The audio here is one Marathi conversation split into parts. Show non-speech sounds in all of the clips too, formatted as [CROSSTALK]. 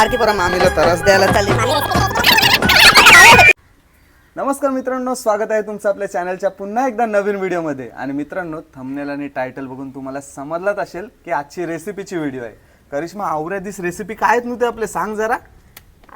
सारखी पोरा मामीला तरस द्यायला चालली. नमस्कार मित्रांनो स्वागत आहे तुमचं आपल्या चॅनलच्या पुन्हा एकदा नवीन व्हिडिओमध्ये. आणि मित्रांनो थंबनेल आणि टायटल बघून तुम्हाला समजलाच असेल की आजची रेसिपीची व्हिडिओ आहे. करिश्मा आवऱ्या दिस रेसिपी काय आहेत नव्हते आपले? सांग जरा.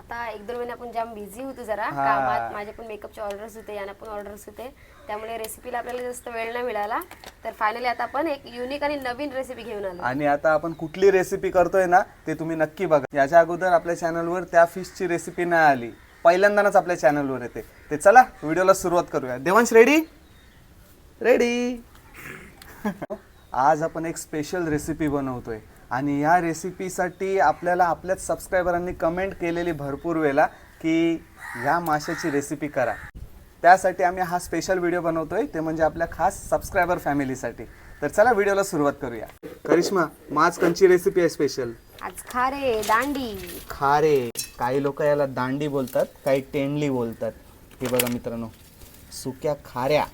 आता एक दोन महिने आपण जाम बिझी होतो जरा. हा. कामात माझे पण मेकअपचे ऑर्डर्स होते यांना पण ऑर्डर्स होते. त्यामुळे रेसिपीला आपल्याला जास्त वेळ नाही मिळाला. तर फायनली आता आपण एक युनिक आणि नवीन रेसिपी घेऊन आलो. आणि आता आपण कुठली रेसिपी करतोय ना ते तुम्ही नक्की बघा. याच्या अगोदर आपल्या चॅनलवर त्या फिशची रेसिपी नाही आली. पहिल्यांदाच आपल्या चॅनलवर येते. ते चला व्हिडिओला सुरुवात करूया. देवांश रेडी रेडी [LAUGHS] आज आपण एक स्पेशल रेसिपी बनवतोय. आणि या रेसिपीसाठी आपल्याला आपल्याच सबस्क्रायबरांनी कमेंट केलेली भरपूर वेळा की या माशाची रेसिपी करा. त्यासाठी आम्ही हा स्पेशल व्हिडिओ बनवतोय. ते म्हणजे आपल्या खास सबस्क्रायबर फॅमिलीसाठी तर चला व्हिडिओला सुरुवात करूया. करिश्मा माज कंची रेसिपी आहे स्पेशल आज खारे दांडी. खारे. काही लोक याला दांडी बोलतात काही टेंडली बोलतात. हे बघा मित्रांनो सुक्या खाऱ्या.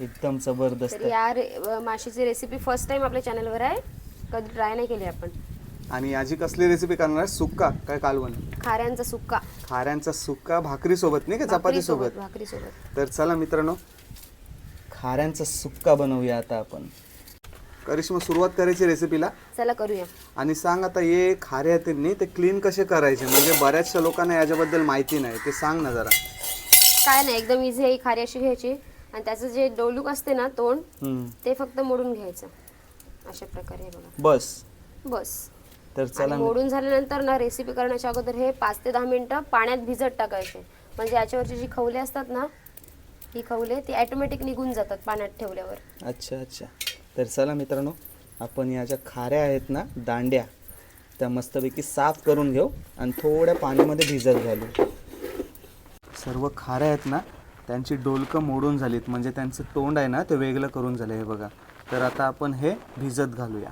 एकदम जबरदस्त. तर या रे- अ, माशीची रेसिपी फर्स्ट टाइम आपल्या चॅनलवर आहे. कधी ट्राय नाही केली आपण. आणि याची कसली रेसिपी करणार? आहे? सुक्का काय कालवण खाऱ्यांचा सुक्का. खाऱ्यांचा सुक्का भाकरी सोबत नाही का? चपाती सोबत भाकरी सोबत तर चला मित्रांनो खाऱ्यांचा सुक्का बनवूया आता आपण. करिश्मा सुरुवात करायची रेसिपीला चला करूया. आणि सांग आता ये खारे आहेत नाही ते क्लीन कसे करायचे? म्हणजे बऱ्याचशा लोकांना याच्याबद्दल माहिती नाही ते सांग ना जरा. काय नाही एकदम इझी आहे ही खारी अशी घ्यायची. आणि त्याचं जे डोलूक असते ना तोंड हम्म. ते फक्त मोडून घ्यायचं. अशा प्रकारे हे बघा. बस. बस. तर आणि चला मोडून झाल्यानंतर ना रेसिपी करण्याच्या अगोदर हे पाच ते दहा मिनिटं पाण्यात भिजत टाकायचे. म्हणजे याच्यावरची जी खवले असतात ना ही खवले ती ॲटोमॅटिक निघून जातात पाण्यात ठेवल्यावर. अच्छा अच्छा. तर चला मित्रांनो आपण या ज्या खाऱ्या आहेत ना दांड्या त्या मस्तपैकी साफ करून घेऊ आणि थोड्या पाण्यामध्ये भिजत घालू. सर्व खाऱ्या आहेत ना त्यांची डोलकं मोडून झालीत. म्हणजे त्यांचं तोंड आहे ना ते वेगळं करून झालं हे बघा. तर आता आपण हे भिजत घालूया.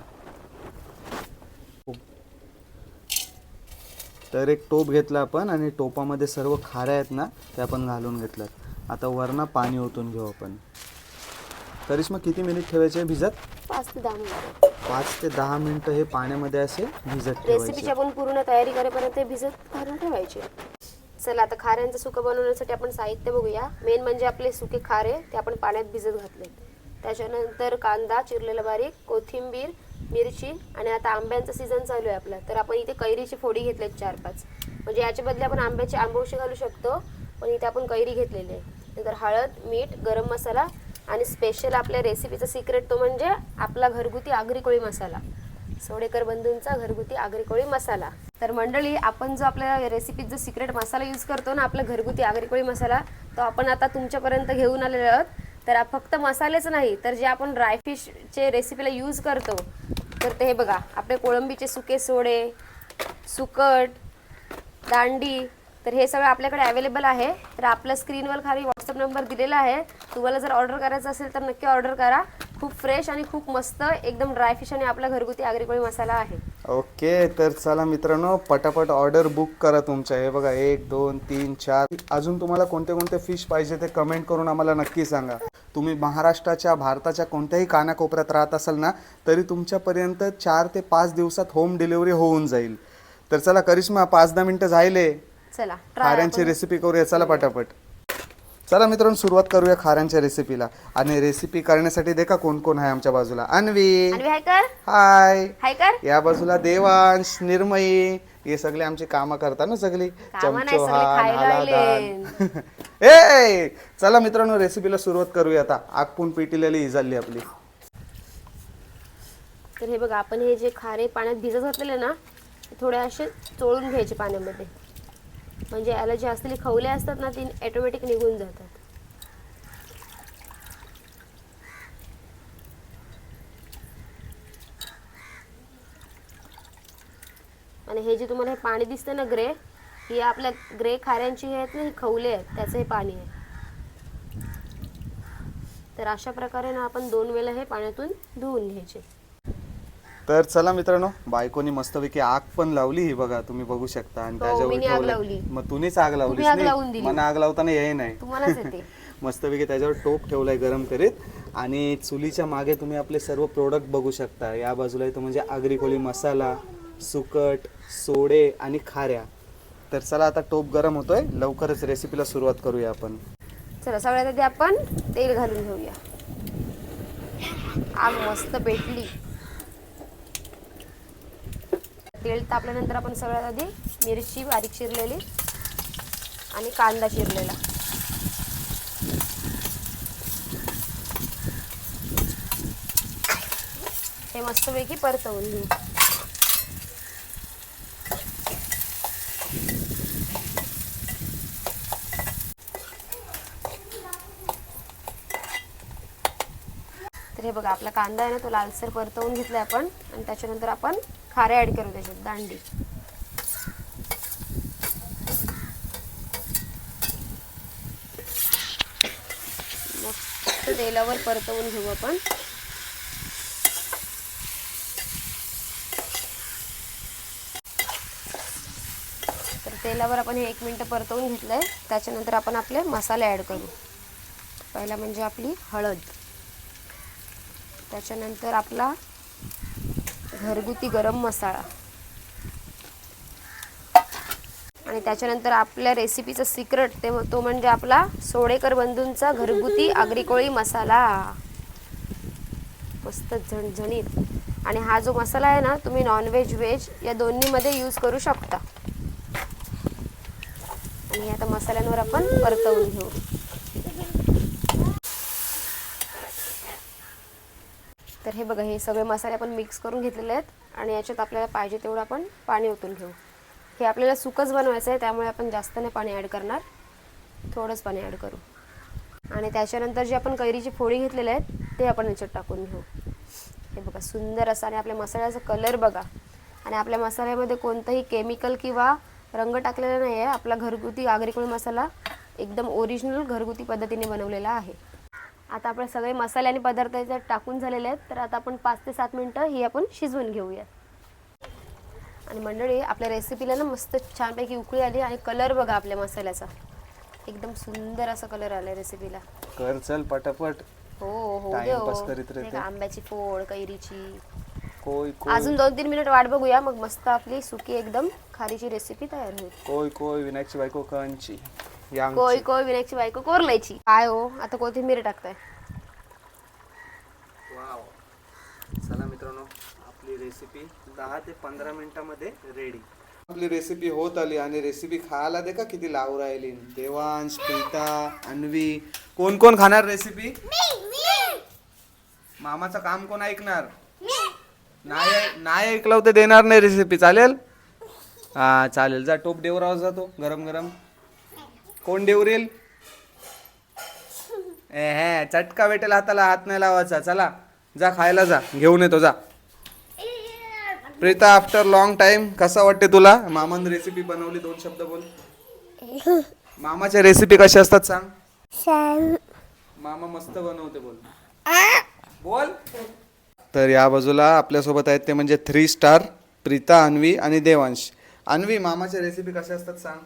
तर एक टोप घेतला आपण आणि टोपामध्ये सर्व खाऱ्या आहेत ना ते आपण घालून घेतल्यात. आता वरनं पाणी ओतून घेऊ आपण. करिश्मा किती मिनिट ठेवायचे भिजत? पाच ते दहा मिनिटं. पाच ते दहा मिनिटं हे पाण्यामध्ये असे भिजत रेसिपीची ठेवायचे आपण पूर्ण तयारी करेपर्यंत हे भिजत घालून ठेवायचे. चला आता खाऱ्यांचं सुकं बनवण्यासाठी आपण साहित्य बघूया. मेन म्हणजे आपले सुके खारे ते आपण पाण्यात भिजत घातले त्याच्यानंतर कांदा चिरलेला बारीक कोथिंबीर मिरची आणि आता आंब्यांचा सीझन चालू आहे आपला. तर आपण इथे कैरीची फोडी घेतलेत चार पाच म्हणजे याच्या बदले आपण आंब्याचे आंबोशी घालू शकतो पण इथे आपण कैरी घेतलेली आहे. नंतर हळद मीठ गरम मसाला आणि स्पेशल आपल्या रेसिपीचा सिक्रेट तो म्हणजे आपला घरगुती आगरी कोळी मसाला. सोडेकर बंधूंचा घरगुती आगरी कोळी मसाला. तर मंडळी आपण जो आपल्या रेसिपीत जो सिक्रेट मसाला यूज करतो ना आपला घरगुती आगरी कोळी मसाला तो आपण आता तुमच्यापर्यंत घेऊन आलेलो आहोत. तर फक्त मसालेच नाही तर जे आपण ड्रायफिशचे रेसिपीला यूज करतो तर ते हे बघा आपले कोळंबीचे सुके सोडे सुकट दांडी तर हे सगळं आपल्याकडे अवेलेबल आहे. तर आपल्या स्क्रीनवर खाली व्हॉट्सअप नंबर दिलेला आहे. तुम्हाला जर ऑर्डर करायचं असेल तर नक्की ऑर्डर करा. खूप फ्रेश आणि खूप मस्त एकदम ड्रायफिश आणि आपला घरगुती आगरीकोळी मसाला आहे. ओके तर चला मित्रांनो पटापट ऑर्डर बुक करा तुमच्या. हे बघा एक दोन तीन चार. अजून तुम्हाला कोणते कोणते फिश पाहिजे ते कमेंट करून आम्हाला नक्की सांगा. तुम्ही महाराष्ट्राच्या भारताच्या कोणत्याही कानाकोपऱ्यात राहत असाल ना तरी तुमच्यापर्यंत चार ते पाच दिवसात होम डिलिव्हरी होऊन जाईल. तर चला करिश्मा पाच दहा मिनटं झाले. चला खाऱ्यांची रेसिपी करूया. चला पटापट. चला मित्रांनो सुरुवात करूया खाऱ्यांच्या रेसिपीला आणि रेसिपी करण्यासाठी देखा कोण कोण आहे आमच्या बाजूला. अन्वी हाय या बाजूला देवांश निर्मयी हे सगळे आमची कामं करतात ना सगळी. खायला आलादान [LAUGHS] ए चला मित्रांनो रेसिपीला सुरुवात करूया आता. आगपून पेटिलेली झाली आपली. तर हे बघा आपण हे जे खारे पाण्यात भिजत घातलेले ना ते थोडे असे चोळून घ्यायचे पाण्यामध्ये. म्हणजे याला जे असलेले खवले असतात ना ती ॲटोमॅटिक निघून जातात. आणि हे जे तुम्हाला हे पाणी दिसतं ना ग्रे ही आपल्या ग्रे खाऱ्यांची हे आहेत ना ही खवले आहेत त्याचं हे पाणी आहे तर अशा प्रकारे ना आपण दोन वेळा हे पाण्यातून धुवून घ्यायचे तर चला मित्रांनो बायकोनी मस्तपैकी आग पण लावली ही बघा तुम्ही बघू शकता आणि हो, त्याच्यावर मीनी आग ठेवलंय. लावली. मग तुम्हीच आग तुम्ही आग नाही? लावून दिली. मला आग लावताना येई नाही तुम्हालाच येते [LAUGHS] मस्तपैकी त्याच्यावर टोप ठेवलाय गरम करीत आणि चुलीच्या मागे तुम्ही आपले सर्व प्रोडक्ट बघू शकता या बाजूला इथं म्हणजे आगरी कोळी मसाला सुकट सोडे आणि खाऱ्या तर चला आता टोप गरम होतोय. लवकरच रेसिपीला सुरुवात करूया आपण. चला सगळ्यात आधी आपण तेल घालून घेऊया. आग मस्त पेटली. तेल तापल्यानंतर आपण सगळ्यात आधी मिरची बारीक चिरलेली आणि कांदा चिरलेला. हे मस्तपैकी परतवून घेऊ. तर हे बघा आपला कांदा आहे ना तो लालसर परतवून घेतलाय आपण. आणि त्याच्यानंतर आपण खारे ऍड करू त्याच्यात दांडी. मग तेलावर परतवून घेऊ आपण. तर तेलावर आपण हे एक मिनटं परतवून घेतलंय. त्याच्यानंतर आपण आपले मसाले ॲड करू. पहिला म्हणजे आपली हळद. त्याच्यानंतर आपला घरगुती गरम मसाला. आणि त्याच्यानंतर आपल्या रेसिपीचं सिक्रेट ते तो म्हणजे आपला सोडेकर बंधूंचा घरगुती आगरीकोळी मसाला. मस्त झणझणीत. आणि हा जो मसाला आहे ना तुम्ही नॉनव्हेज व्हेज या दोन्हीमध्ये यूज करू शकता. आणि आता मसाल्यांवर आपण परतवून घेऊ. तर हे बघा हे सगळे मसाले आपण मिक्स करून घेतलेले आहेत आणि याच्यात आपल्याला पाहिजे तेवढं आपण पाणी ओतून घेऊ. हे आपल्याला सुकच बनवायचं आहे त्यामुळे आपण जास्त नाही पाणी ॲड करणार. थोडंच पाणी ॲड करू. आणि त्याच्यानंतर जे आपण कैरीची फोडी घेतलेले आहेत ते आपण याच्यात टाकून घेऊ. हे बघा सुंदर असं आणि आपल्या मसाल्याचा कलर बघा. आणि आपल्या मसाल्यामध्ये कोणतंही केमिकल किंवा रंग टाकलेला नाही आहे आपला घरगुती आगरी मसाला एकदम ओरिजिनल घरगुती पद्धतीने बनवलेला आहे. आता आपले सगळे मसाले आणि पदार्थ याच्यात टाकून झालेले आहेत. तर आता आपण पाच ते सात मिनटं ही आपण शिजवून घेऊया आणि मंडळी आपल्या रेसिपीला ना मस्त छानपैकी उकळी आली आणि कलर बघा आपल्या मसाल्याचा. एकदम सुंदर असा कलर आलाय रेसिपीला कर चल पटापट. हो हो हो. आंब्याची फोड कैरीची? अजून दोन तीन मिनिट वाट बघूया मग मस्त आपली सुकी एकदम खारीची रेसिपी तयार होईल. कोय कोय विनायकची बायको कंची. यांग कोय कोय विनायकची बायको कोरलायची. काय हो? आता कोथिंबीर टाकताय. वाव. चला मित्रांनो आपली रेसिपी दहा ते पंधरा मिनिटामध्ये रेडी आपली रेसिपी होत आली आणि रेसिपी खायला दे का किती लावू राहिली. देवांश प्रीता अन्वी. कोण कोण खाणार रेसिपी मामाचं काम कोण ऐकणार? नाही नाही ऐकलं तर देणार नाही रेसिपी चालेल? हा चालेल. जा टोप देवराव जातो. गरम गरम. कोण देवरेल ए हे चटका भेटेल हाताला हात नाही लावायचा. चला जा खायला जा. घेऊन येतो जा. प्रीता आफ्टर लॉंग टाइम कसा वाटते तुला? मामान रेसिपी बनवली दोन शब्द बोल. मामाच्या रेसिपी कशा असतात सांग. मामा मस्त बनवते बोल. बोल. तर या बाजूला आपल्यासोबत आहेत ते म्हणजे थ्री स्टार प्रीता अन्वी आणि देवांश. अन्वी मामाच्या रेसिपी कशा असतात सांग.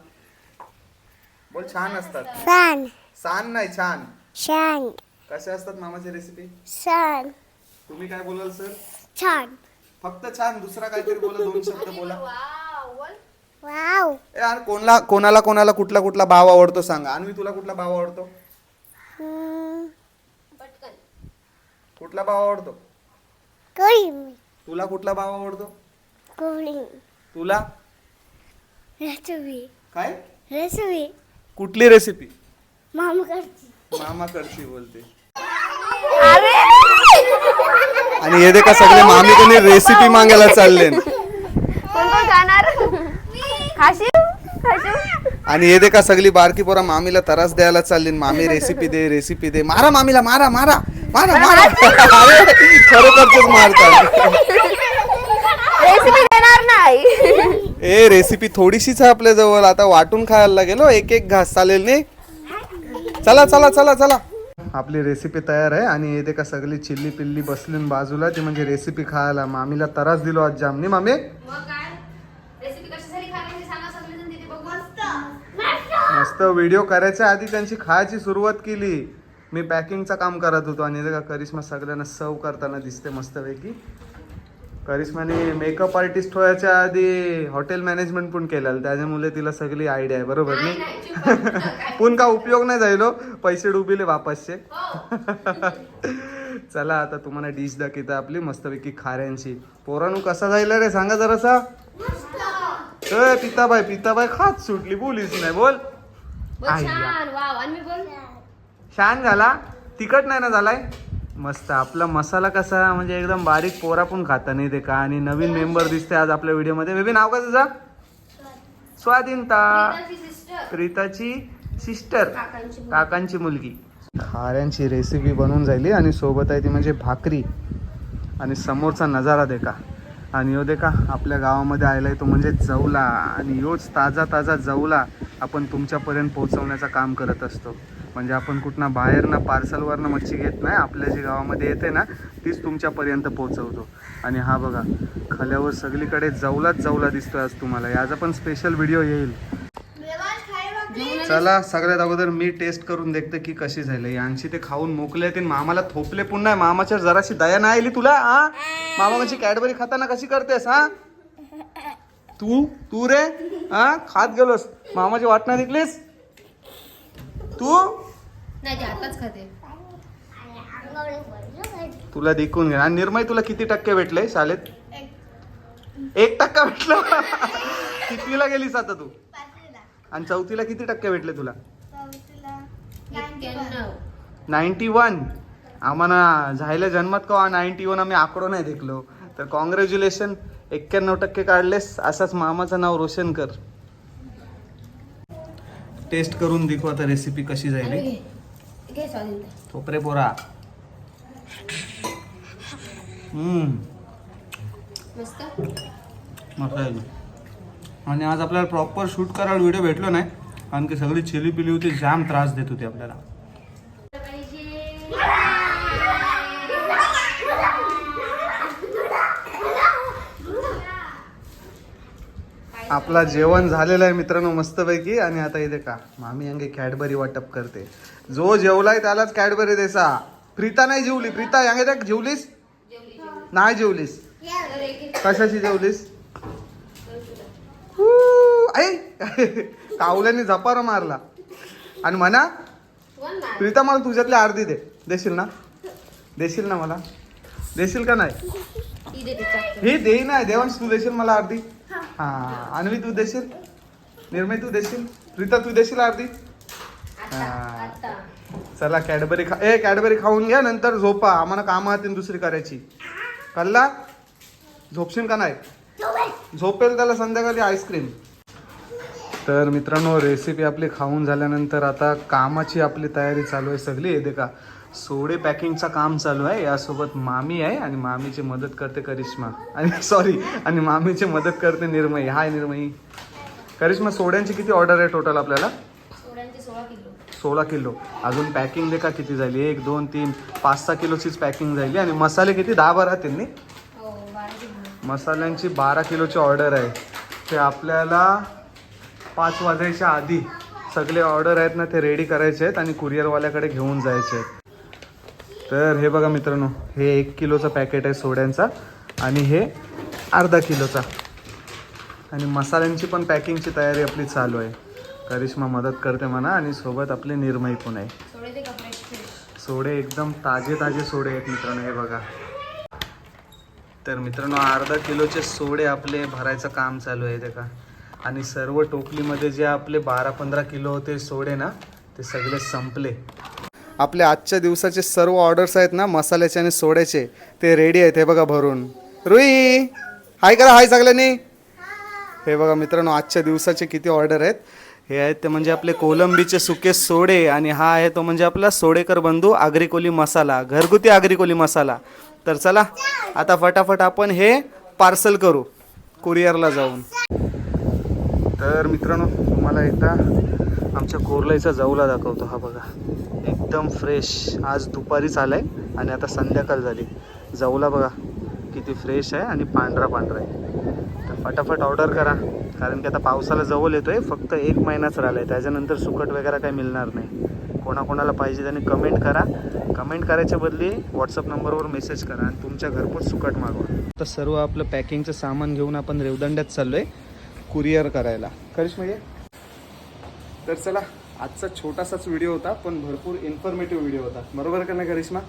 बोल छान असतात. Sun, सांग नाही छान. sun, कशा असतात मामाची रेसिपी sun, तुम्ही काय बोलाल सर sun. फक्त छान दुसरा काहीतरी बोला दोन शब्द बोला. ए यार कोणाला कोणाला कोणाला कुठला कुठला भाव आवडतो सांगा. आणि तुला कुठला भाव आवडतो. कुठला भाव आवडतो? तुला कुठला भाव आवडतो. तुला? Recipe, काय? recipe. कुठली रेसिपी. मामाकडची. बोलते. आणि हे देखा सगळे मामी कोणी रेसिपी मागायला चालले आणि हे देखा सगळी बारकी पोरा मामीला त्रास द्यायला चालली मामी रेसिपी दे रेसिपी दे. मारा मामीला मारा मारा. मारा मारा. खरोखरच मारतात. रेसिपी देणार नाही. [LAUGHS] ए रेसिपी थोडीशीच आहे आपल्या जवळ आता वाटून खायला गेलो एक एक घास चालेल नाही चला चला चला चला. आपली रेसिपी तयार आहे आणि येते का सगळी चिल्ली पिल्ली बसली न बाजूला. ती म्हणजे रेसिपी खायला. मामीला त्रास दिलो आज जाम. नाही मामी? बघू मस्त. व्हिडिओ करायच्या आधी त्यांची खायची सुरुवात केली. मी पॅकिंगचं काम करत होतो आणि इथे का करिश्मा सगळ्यांना सर्व करताना दिसते मस्तपैकी. करिश्माने मेकअप आर्टिस्ट व्हायच्या आधी हॉटेल मॅनेजमेंट पण केलेलं. त्याच्यामुळे तिला सगळी आयडिया आहे बरोबर नाही [LAUGHS] पण का उपयोग नाही झालो पैसे डुबिले बापासचे [LAUGHS] चला आता तुम्हाला डिश दाखवते आपली मस्तपैकी खाऱ्यांची. पोरानू कसा जायला रे? सांगा जरासा. ए पिताबाई पिताबाई खात सुटली बोलीच नाही बोल. बोल छान झाला? तिखट नाही ना झालाय? मस्त. आपला मसाला कसा म्हणजे एकदम बारीक पोरा पण खाता नाही ते का? आणि नवीन मेंबर दिसते आज आपल्या व्हिडिओमध्ये बेबी नाव का तुझा? स्वाधीनता प्रीताची सिस्टर काकांची मुलगी. खाऱ्यांची रेसिपी बनवून जायली आणि सोबत आहे ती म्हणजे भाकरी. आणि समोरचा नजारा दे का आणि यो दे का आपल्या गावामध्ये आलेला आहे तो म्हणजे जवला. आणि योच ताजा ताजा जवला आपण तुमच्यापर्यंत पोहोचवण्याचं काम करत असतो. म्हणजे आपण कुठनं बाहेरनं पार्सलवरनं मच्छी घेत नाही आपल्या जी गावामध्ये येते ना तीच तुमच्यापर्यंत पोहोचवतो. आणि हा बघा खल्यावर सगळीकडे जवलाच जवला दिसतोय आज तुम्हाला. याचा पण स्पेशल व्हिडिओ येईल. चला सगळ्यात अगोदर मी टेस्ट करून देखते की कशी झाली. यांची ते खाऊन मोकले ते मामाला थोपले पुन्हा मामाच्या जराशी दया नाही आली तुला हा? मामा कशी कॅडबरी खाताना कशी करतेस हा? तू? तू रे? हा? खात गेलोस. मामाची वाटणं ऐकलीस तू? नाही ते आताच खाते. तुला देखून घे आणि निर्मय तुला किती टक्के भेटले शाळेत? एक टक्का भेटला. कितवीला गेलीस आता तू? आणि चौथीला किती टक्के भेटले तुला? Ninety one. आम्हाला झायला जन्मात का नाईन्टी वन आम्ही आकडो नाही देखलो. तर कॉंग्रॅच्युलेशन एक्क्याण्णव टक्के काढलेस असाच मामाचं नाव रोशन कर. टेस्ट करून देखू आता रेसिपी कशी जाईल घे स्वाधीन पोरा हम्म मस्त मस्त आहे. आणि आज आपल्याला प्रॉपर शूट करायला व्हिडिओ भेटलो नाही. कारण की सगळी चिली पिली होती जाम त्रास देत होती आपल्याला. आपला जेवण झालेलं आहे मित्रांनो मस्तपैकी. आणि आता इथे का? मामी अंगे कॅडबरी वाटप करते. जो जेवलाय त्यालाच कॅडबरी देसा. प्रीता नाही जेवली. प्रीता यांगे देख जेवलीस? नाही जेवलीस. कशाशी जेवलीस? हू, आई. [LAUGHS] कावल्याने झपारा मारला. आणि म्हणा प्रीता मला तुझ्यातली अर्धी दे. देशील ना? देशील ना मला? देशील का नाही? हे देई नाही देवांश तू देशील मला अर्धी हा. अन्वी तू देशील? निर्मय तू देशील? प्रीता तू देशील अर्धी हा. चला कॅडबरी खा ए कॅडबरी खाऊन घ्या नंतर झोपा. आम्हाला कामं हातीन दुसरी करायची. कल्ला झोपशील का नाही? झोपेल. त्याला संध्याकाळी आईस्क्रीम. तर मित्रांनो रेसिपी आपली खाऊन झाल्यानंतर आता कामाची आपली तयारी चालू आहे सगळी. येते का सोडे पॅकिंगचं काम चालू आहे. यासोबत मामी आहे आणि मामीची मदत करते करिश्मा. आणि [LAUGHS] सॉरी आणि मामीची मदत करते निर्मयी हाय निर्मयी करिश्मा सोड्यांची किती ऑर्डर आहे टोटल आपल्याला? सोळा किलो. अजून पॅकिंग दे का किती झाली? एक दोन तीन पाच सहा किलोचीच पॅकिंग झाली आणि मसाले किती? दहा बारा त्यांनी? हो मसाल्यांची बारा किलोची ऑर्डर आहे. ते आपल्याला पाच वाजायच्या आधी सगळे ऑर्डर आहेत ना ते रेडी करायचे आहेत आणि कुरिअरवाल्याकडे घेऊन जायचे आहेत. तर हे बघा मित्रांनो हे एक किलोचं पॅकेट आहे सोड्यांचा आणि हे अर्धा किलोचा. आणि मसाल्यांची पण पॅकिंगची तयारी आपली चालू आहे. करिश्मा मदत करते म्हणा आणि सोबत आपली निर्मयी पण आहे. सोडे एकदम ताजे ताजे सोडे आहेत मित्रांनो हे बघा. तर मित्रांनो अर्धा किलोचे सोडे आपले भरायचं काम चालू आहे ते का? आणि सर्व टोपलीमध्ये जे आपले बारा पंधरा किलो होते सोडे ना ते सगळे संपले. आपले आजच्या दिवसाचे सर्व ऑर्डर्स आहेत ना मसाल्याचे आणि सोड्याचे ते रेडी आहेत हे बघा भरून. रुई हाय करा हाय सगळ्यांनी. हे बघा मित्रांनो आजच्या दिवसाचे किती ऑर्डर आहेत. हे आहेत ते म्हणजे आपले कोलंबीचे सुके सोडे आणि हा आहे तो म्हणजे आपला सोडेकर बंधू आग्रिकोली मसाला घरगुती आग्रिकोली मसाला. तर चला आता फटाफट आपण हे पार्सल करू कुरिअरला जाऊन. तर मित्रांनो तुम्हाला एकदा आमच्या कोरलाईचा जाऊला दाखवतो. हा बघा एकदम फ्रेश आज दुपारीच आलाय आणि आता संध्याकाळ झाली. जाऊला बघा किती फ्रेश आहे आणि पांढरा पांढरा आहे. तर फटाफट ऑर्डर करा. कारण की आता पावसाला जवळ येतोय फक्त एक महिनाच राहिला आहे त्याच्यानंतर सुकट वगैरे काही मिळणार नाही. कोणाकोणाला पाहिजे त्यांनी कमेंट करा. कमेंट करायच्या बदली व्हॉट्सअप नंबरवर मेसेज करा आणि तुमच्या घरपोच सुकट मागवा. तर सर्व आपलं पॅकिंगचं सामान घेऊन आपण रेवदंड्यात चाललो आहे कुरिअर करायला. करिश्मा ये. तर चला आजचा छोटासाच व्हिडिओ होता पण भरपूर इन्फॉर्मेटिव्ह व्हिडिओ होता. बरोबर का नाही करिश्मा?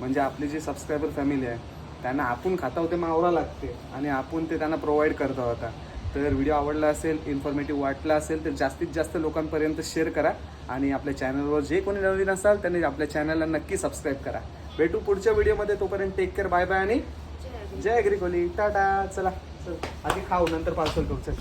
म्हणजे आपली जी सबस्क्रायबर फॅमिली आहे त्यांना आपण खाता होते मावरा लागते. आणि आपण ते त्यांना प्रोव्हाइड करता होता. तर व्हिडिओ आवडला असेल इन्फॉर्मेटिव्ह वाटला असेल तर जास्तीत जास्त लोकांपर्यंत शेअर करा आणि आपल्या चॅनलवर जे कोणी नवीन असाल त्यांनी आपल्या चॅनलला नक्की सबस्क्राईब करा. भेटू पुढच्या व्हिडिओमध्ये. तोपर्यंत टेक केअर बाय बाय आणि जय अग्रिकोली टाटा. चला. चल. आधी खाऊ नंतर पार्सल करू. चल.